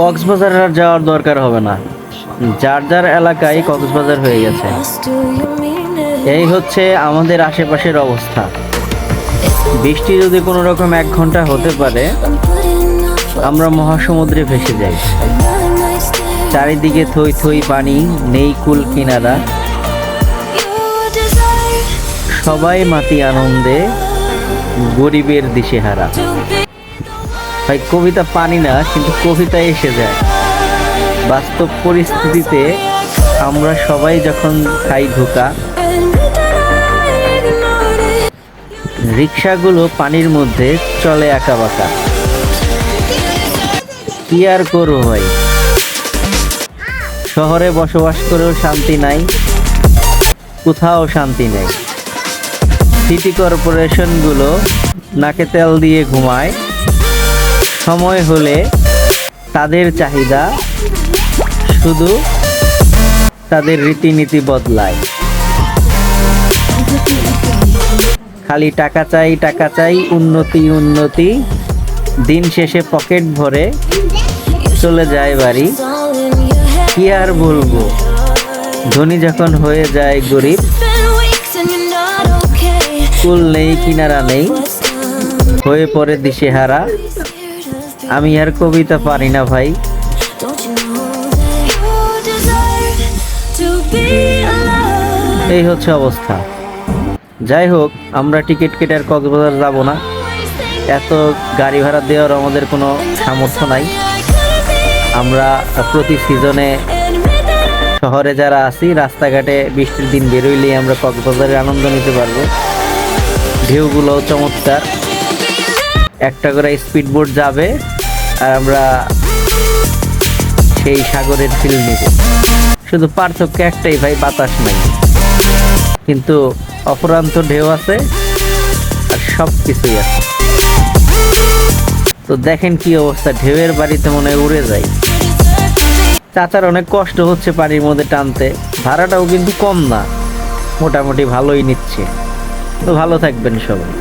কক্সবাজার আর যাওয়ার দরকার হবে না যার যার এলাকায় কক্সবাজার হয়ে গেছে? এই হচ্ছে আমাদের আশেপাশের অবস্থা বৃষ্টি যদি কোনো রকম এক ঘণ্টা হতে পারে, আমরা মহাসমুদ্রে ভেসে যাই. চারিদিকে থই থই পানি, নেই কুল কিনারা সবাই মাতি আনন্দে গরিবের দিশেহারা ভাই, কবিতা পানি না, কিন্তু কবিতা এসে যায়। বাস্তব পরিস্থিতিতে আমরা সবাই যখন খাই ধোকা. রিক্সাগুলো পানির মধ্যে চলে একা বাঁকা কি আর করব ভাই? শহরে বসবাস করেও শান্তি নাই, কোথাও শান্তি নেই। সিটি কর্পোরেশনগুলো নাকে তেল দিয়ে ঘুমায়। সময় হলে তাদের চাহিদা শুধু তাদের রীতিনীতি বদলায় খালি টাকা চাই টাকা চাই, উন্নতি উন্নতি, দিন শেষে পকেট ভরে চলে যায় বাড়ি. কি আর বলব ধনী যখন হয়ে যায় গরিব. কুল নেই, কিনারা নেই, হয়ে পড়ে দিশেহারা আমি আর কবিতা পারি না ভাই? এই হচ্ছে অবস্থা। যাই হোক আমরা টিকিট কেটে আর কক্সবাজার যাব না। এত গাড়ি ভাড়া দেওয়ার আমাদের কোনো সামর্থ্য নাই। আমরা প্রতি সিজনে শহরে যারা আছি রাস্তাঘাটে বৃষ্টির দিন বেরোইলেই আমরা কক্সবাজারের আনন্দ নিতে পারব। ঢেউগুলো চমৎকার। একটা করে স্পিড বোট যাবে। আর আমরা সেই সাগরের ফিল নিব। শুধু পার্থক্য একটাই ভাই, বাতাস নাই। কিন্তু অপরান্ত ঢেউ আছে আর সব কিছুই আছে। তো দেখেন কি অবস্থা, ঢেউয়ের বাড়িতে মনে হয় উড়ে যায়। চাচার অনেক কষ্ট হচ্ছে পানির মধ্যে টানতে, ভাড়াটাও কিন্তু কম না। মোটামুটি ভালোই নিচ্ছে। তো ভালো থাকবেন সবাই।